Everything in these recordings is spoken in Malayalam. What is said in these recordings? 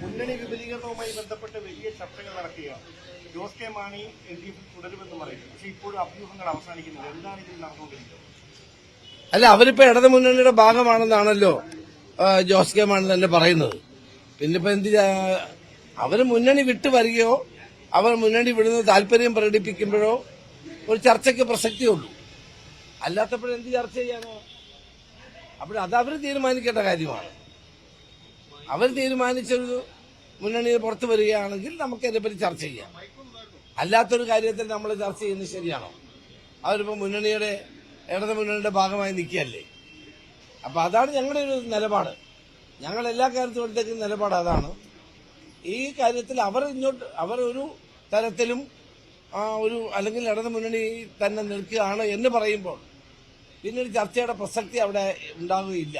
മുന്നണി വിപുലീകരണവുമായി ബന്ധപ്പെട്ട് വലിയ ചർച്ചകൾ നടക്കുകയാണ് Jose K Mani L D എഫിൽ തുടരുമെന്ന് പറയുന്നു. പക്ഷേ ഇപ്പോഴും അഭ്യൂഹങ്ങൾ അവസാനിക്കുന്നില്ല. എന്താണ് ഇതിൽ നടന്നുകൊണ്ടിരിക്കുന്നത്? അല്ല അവരിപ്പോ ഇടത് മുന്നണിയുടെ ഭാഗമാണെന്നാണല്ലോ ജോസ് കെ മാണി തന്നെ പറയുന്നത്. പിന്നിപ്പോ എന്ത് അവർ മുന്നണി വിട്ടു വരികയോ അവർ മുന്നണി വിടുന്ന താല്പര്യം പ്രകടിപ്പിക്കുമ്പോഴോ ഒരു ചർച്ചയ്ക്ക് പ്രസക്തിയുള്ളൂ. അല്ലാത്തപ്പോഴെന്ത് ചർച്ച ചെയ്യാനോ? അപ്പോൾ അത് അവർ തീരുമാനിക്കേണ്ട കാര്യമാണ്. അവർ തീരുമാനിച്ചൊരു മുന്നണിയിൽ പുറത്തു വരികയാണെങ്കിൽ നമുക്ക് അതിനെപ്പറ്റി ചർച്ച ചെയ്യാം. അല്ലാത്തൊരു കാര്യത്തിൽ നമ്മൾ ചർച്ച ചെയ്യുന്നത് ശരിയാണോ? അവരിപ്പോൾ മുന്നണിയുടെ ഇടത് മുന്നണിയുടെ ഭാഗമായി നിൽക്കുകയല്ലേ? അപ്പോൾ അതാണ് ഞങ്ങളുടെ ഒരു നിലപാട്. ഞങ്ങൾ എല്ലാ കാര്യത്തിലും എടുത്തേക്കുന്ന നിലപാട് അതാണ്. ഈ കാര്യത്തിൽ അവർ ഇങ്ങോട്ട് അവർ ഒരു തരത്തിലും ഒരു അല്ലെങ്കിൽ ഇടത് മുന്നണി തന്നെ നിൽക്കുകയാണ് എന്ന് പറയുമ്പോൾ പിന്നെ ഒരു ചർച്ചയുടെ പ്രസക്തി അവിടെ ഉണ്ടാകുകയില്ല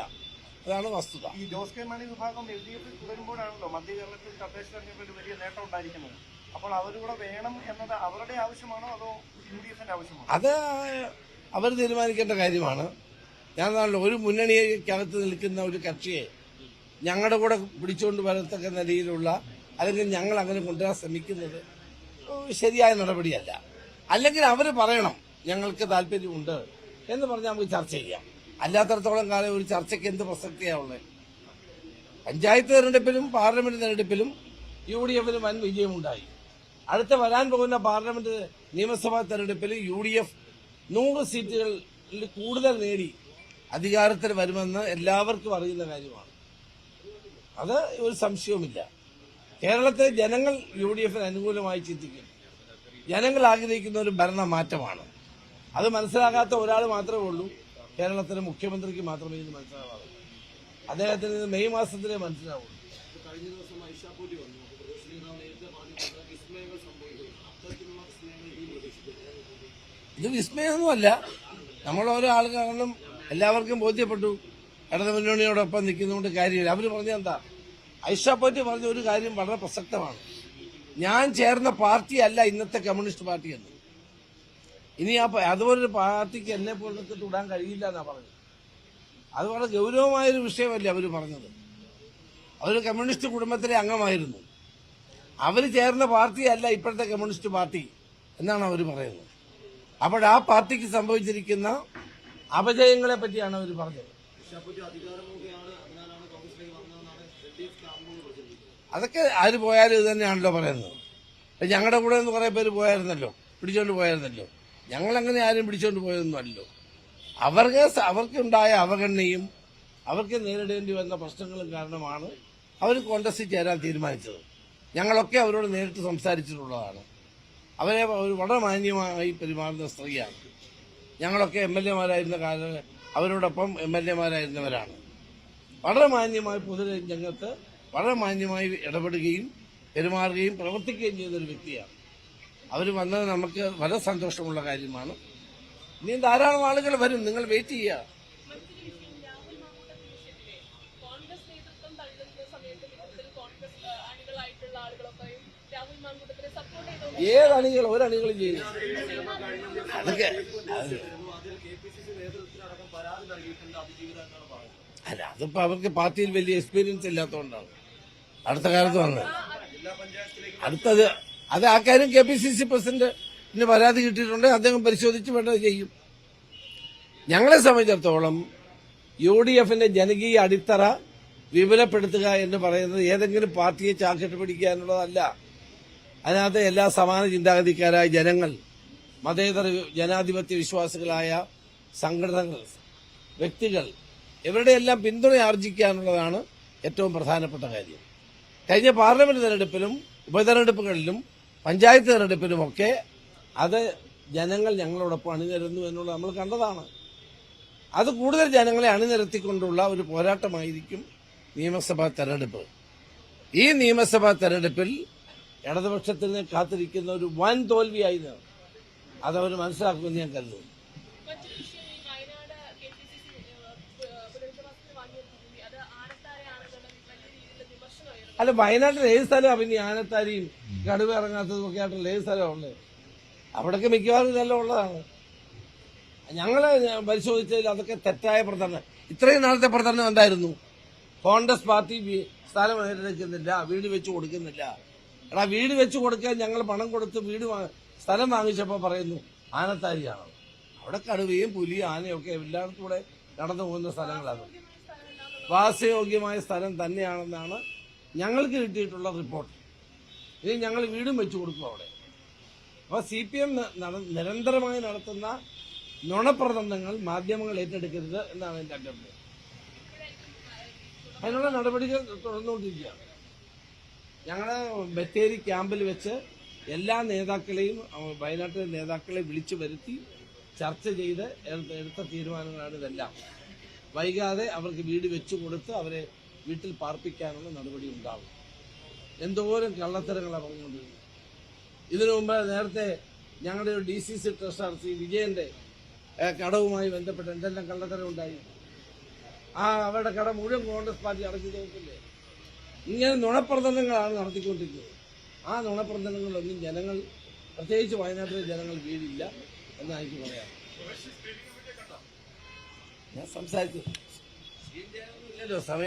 അതാണ് വസ്തുത. ഈ ജോസ് കെ മാണി വിഭാഗം എൽ ഡി എഫിൽ തുടരുമ്പോഴാണല്ലോ മധ്യ കേരളത്തിൽ തദ്ദേശ തെരഞ്ഞെടുപ്പിൽ വലിയ നേട്ടം ഉണ്ടായിരിക്കുന്നത്. അപ്പോൾ അവരുടെ വേണം എന്നത് അവരുടെ ആവശ്യമാണോ അതോ യു ഡി എഫിന്റെ ആവശ്യമാണോ? അത് അവർ തീരുമാനിക്കേണ്ട കാര്യമാണ്. ഞാൻ പറഞ്ഞല്ലോ, ഒരു മുന്നണിക്കകത്ത് നിൽക്കുന്ന ഒരു കക്ഷിയെ ഞങ്ങളുടെ കൂടെ പിടിച്ചുകൊണ്ട് വരത്തക്ക നിലയിലുള്ള അല്ലെങ്കിൽ ഞങ്ങൾ അങ്ങനെ കൊണ്ടുവരാൻ ശ്രമിക്കുന്നത് ശരിയായ നടപടിയല്ല. അല്ലെങ്കിൽ അവർ പറയണം ഞങ്ങൾക്ക് താല്പര്യമുണ്ട് എന്ന് പറഞ്ഞാൽ നമുക്ക് ചർച്ച ചെയ്യാം. അല്ലാത്തടത്തോളം കാലം ഒരു ചർച്ചയ്ക്ക് എന്ത് പ്രസക്തിയാണുള്ളത് പഞ്ചായത്ത് തെരഞ്ഞെടുപ്പിലും പാർലമെന്റ് തെരഞ്ഞെടുപ്പിലും യു ഡി എഫിന് വൻ വിജയമുണ്ടായി. അടുത്ത വരാൻ പോകുന്ന പാർലമെന്റ് നിയമസഭാ തെരഞ്ഞെടുപ്പിൽ യു ഡി എഫ് നൂറ് സീറ്റുകളിൽ കൂടുതൽ നേടി അധികാരത്തിൽ വരുമെന്ന് എല്ലാവർക്കും അറിയുന്ന കാര്യമാണ്. അത് ഒരു സംശയവുമില്ല. കേരളത്തെ ജനങ്ങൾ യു ഡി എഫിന് അനുകൂലമായി ചിന്തിക്കും. ജനങ്ങൾ ആഗ്രഹിക്കുന്ന ഒരു ഭരണ മാറ്റമാണ് അത് മനസ്സിലാകാത്ത ഒരാൾ മാത്രമേ ഉള്ളൂ. കേരളത്തിലെ മുഖ്യമന്ത്രിക്ക് മാത്രമേ ഇത് മനസ്സിലാവാറുള്ളൂ. അദ്ദേഹത്തിന് ഇത് മെയ് മാസത്തിലേ മനസ്സിലാവുള്ളൂ. കഴിഞ്ഞ ദിവസം വന്നു. ഇത് വിസ്മയമൊന്നുമല്ല. നമ്മൾ ഓരോ ആളുകളും എല്ലാവർക്കും ബോധ്യപ്പെട്ടു. ഇടത് മുന്നണിയോടൊപ്പം നിൽക്കുന്നതുകൊണ്ട് കാര്യമില്ല. അവർ പറഞ്ഞ എന്താ? ഐഷാപ്പറ്റി പറഞ്ഞ ഒരു കാര്യം വളരെ പ്രസക്തമാണ്. ഞാൻ ചേർന്ന പാർട്ടിയല്ല ഇന്നത്തെ കമ്മ്യൂണിസ്റ്റ് പാർട്ടി എന്ന്. ഇനി ആ അതുപോലെ അതുപോലൊരു പാർട്ടിക്ക് എന്നെ പോലത്തെ തൊടാൻ കഴിയില്ല എന്നാ പറഞ്ഞത്. അത് വളരെ ഗൗരവമായൊരു വിഷയമല്ലേ അവർ പറഞ്ഞത്. അവർ കമ്മ്യൂണിസ്റ്റ് കുടുംബത്തിലെ അംഗമായിരുന്നു. അവർ ചേർന്ന പാർട്ടിയല്ല ഇപ്പോഴത്തെ കമ്മ്യൂണിസ്റ്റ് പാർട്ടി എന്നാണ് അവർ പറയുന്നത്. അപ്പോൾ ആ പാർട്ടിക്ക് സംഭവിച്ചിരിക്കുന്ന അപജയങ്ങളെ പറ്റിയാണ് അവർ പറഞ്ഞത്. അതൊക്കെ ആര് പോയാലും ഇത് തന്നെയാണല്ലോ പറയുന്നത്. ഞങ്ങളുടെ കൂടെ നിന്ന് കുറെ പേര് പോയായിരുന്നല്ലോ പിടിച്ചോണ്ട് പോയായിരുന്നല്ലോ. ഞങ്ങളങ്ങനെ ആരും പിടിച്ചോണ്ട് പോയതൊന്നും അല്ലല്ലോ അവർക്ക് അവർക്കുണ്ടായ അവഗണനയും അവർക്ക് നേരിടേണ്ടി വന്ന പ്രശ്നങ്ങളും കാരണമാണ് അവർ കോൺഗ്രസിൽ ചേരാൻ തീരുമാനിച്ചത്. ഞങ്ങളൊക്കെ അവരോട് നേരിട്ട് സംസാരിച്ചിട്ടുള്ളതാണ്. അവരെ വളരെ മാന്യമായി പെരുമാറുന്ന സ്ത്രീയാണ്. ഞങ്ങളൊക്കെ എം എൽ എമാരായിരുന്ന കാല അവരോടൊപ്പം എം എൽ എമാരായിരുന്നവരാണ്. വളരെ മാന്യമായി പൊതുരംഗത്ത് വളരെ മാന്യമായി ഇടപെടുകയും പെരുമാറുകയും പ്രവർത്തിക്കുകയും ചെയ്യുന്ന ഒരു വ്യക്തിയാണ്. അവർ വന്നത് നമുക്ക് വളരെ സന്തോഷമുള്ള കാര്യമാണ്. ഇനി ധാരാളം ആളുകൾ വരും. നിങ്ങൾ വെയിറ്റ് ചെയ്യുക. മറ്റൊരു വിഷയം രാഹുൽ മാങ്കൂട്ടത്തിന്റെ വിഷയത്തിലെ കോൺഗ്രസ് നേതൃത്വം തള്ളുന്ന സമയത്ത് കോൺഗ്രസ് ആ, അണികളായിട്ടുള്ള രാഹുൽ മാങ്കൂട്ടത്തിനെ സപ്പോർട്ട് ചെയ്തുകൊണ്ട് ഏത് അണികൾ? ഒരണികളും ചെയ്യും അതൊക്കെ അല്ല അതിപ്പോ അവർക്ക് പാർട്ടിയിൽ വലിയ എക്സ്പീരിയൻസ് ഇല്ലാത്തതുകൊണ്ടാണ്. അടുത്ത കാലത്ത് വന്നത്. അടുത്തത് അത് ആ കാര്യം കെ പി സി സി പ്രസിഡന്റിന് പരാതി കിട്ടിയിട്ടുണ്ട്. അദ്ദേഹം പരിശോധിച്ച് വേണ്ടത് ചെയ്യും. ഞങ്ങളെ സംബന്ധിച്ചിടത്തോളം യു ഡി എഫിന്റെ ജനകീയ അടിത്തറ വിപുലപ്പെടുത്തുക എന്ന് പറയുന്നത് ഏതെങ്കിലും പാർട്ടിയെ ചാക്കിട്ട് പിടിക്കുക എന്നുള്ളതല്ല. അതിനകത്ത് എല്ലാ സമാന ചിന്താഗതിക്കാരായ ജനങ്ങൾ മതേതര ജനാധിപത്യ വിശ്വാസികളായ സംഘടനകൾ വ്യക്തികൾ ഇവരുടെയെല്ലാം പിന്തുണ ആർജിക്കുക എന്നുള്ളതാണ് ഏറ്റവും പ്രധാനപ്പെട്ട കാര്യം. കഴിഞ്ഞ പാർലമെന്റ് തെരഞ്ഞെടുപ്പിലും ഉപതെരഞ്ഞെടുപ്പുകളിലും പഞ്ചായത്ത് തെരഞ്ഞെടുപ്പിലുമൊക്കെ അത് ജനങ്ങൾ ഞങ്ങളോടൊപ്പം അണിനിരന്നു എന്നുള്ളത് നമ്മൾ കണ്ടതാണ്. അത് കൂടുതൽ ജനങ്ങളെ അണിനിരത്തിക്കൊണ്ടുള്ള ഒരു പോരാട്ടമായിരിക്കും നിയമസഭാ തെരഞ്ഞെടുപ്പ്. ഈ നിയമസഭാ തെരഞ്ഞെടുപ്പിൽ ഇടതുപക്ഷത്തിന് കാത്തിരിക്കുന്ന ഒരു വൻ തോൽവിയായി അതവർ മനസ്സിലാക്കുമെന്ന് ഞാൻ കരുതുന്നു. അല്ല വയനാട്ടിൽ ഏത് സ്ഥലമാണ് പിന്നെ ആനത്താരിയും കടുവ ഇറങ്ങാത്തതും ഒക്കെ ആയിട്ടുള്ള ഏത് സ്ഥലമാണ് ഉള്ളത് അവിടെയൊക്കെ മിക്കവാറും ഇതെല്ലാം ഉള്ളതാണ്. ഞങ്ങൾ പരിശോധിച്ചതിൽ അതൊക്കെ തെറ്റായ പ്രചരണം. ഇത്രയും നാളത്തെ പ്രചരണം എന്തായിരുന്നു? കോൺഗ്രസ് പാർട്ടി സ്ഥലം ഏറ്റെടുക്കുന്നില്ല വീട് വെച്ച് കൊടുക്കുന്നില്ല. എടാ വീട് വെച്ച് കൊടുക്കാൻ ഞങ്ങൾ പണം കൊടുത്ത് വീട് സ്ഥലം വാങ്ങിച്ചപ്പോൾ പറയുന്നു ആനത്താരിയാണ്. അവിടെ കടുവയും പുലിയും ആനയൊക്കെ എല്ലായിടത്തും കൂടെ നടന്നു പോകുന്ന സ്ഥലങ്ങളാണ്. വാസയോഗ്യമായ സ്ഥലം തന്നെയാണെന്നാണ് ഞങ്ങൾക്ക് കിട്ടിയിട്ടുള്ള റിപ്പോർട്ട്. ഇനി ഞങ്ങൾ വീടും വെച്ചു കൊടുക്കും അവിടെ. അപ്പോൾ സി പി എം നിരന്തരമായി നടത്തുന്ന നുണപ്രബന്ധങ്ങൾ മാധ്യമങ്ങൾ ഏറ്റെടുക്കരുത് എന്നാണ് എന്റെ അഭ്യർത്ഥന അതിനുള്ള നടപടികൾ തുടർന്നുകൊണ്ടിരിക്കുകയാണ്. ഞങ്ങൾ ബത്തേരി ക്യാമ്പിൽ വെച്ച് എല്ലാ നേതാക്കളെയും വയനാട്ടിലെ നേതാക്കളെ വിളിച്ചു വരുത്തി ചർച്ച ചെയ്ത് എടുത്ത തീരുമാനങ്ങളാണ് ഇതെല്ലാം. വൈകാതെ അവർക്ക് വീട് വെച്ചു കൊടുത്ത് അവരെ വീട്ടിൽ പാർപ്പിക്കാനുള്ള നടപടി ഉണ്ടാവും. എന്തോരം കള്ളത്തരങ്ങളാണ് പറഞ്ഞുകൊണ്ടിരുന്നത് ഇതിനു മുമ്പ് നേരത്തെ ഞങ്ങളുടെ ഒരു D C C treasurer C വിജയന്റെ കടവുമായി ബന്ധപ്പെട്ട് എന്തെല്ലാം കള്ളത്തരം ഉണ്ടായി. ആ അവരുടെ കട മുഴുവൻ കോൺഗ്രസ് പാർട്ടി അടച്ചു നോക്കില്ലേ ഇങ്ങനെ നുണപ്രചരണങ്ങളാണ് നടത്തിക്കൊണ്ടിരിക്കുന്നത്. ആ നുണപ്രചരണങ്ങളൊന്നും ജനങ്ങൾ പ്രത്യേകിച്ച് വയനാട്ടിലെ ജനങ്ങൾ വീടില്ല എന്നാണ് എനിക്ക് പറയാം. ഞാൻ സംസാരിച്ചു. സമയം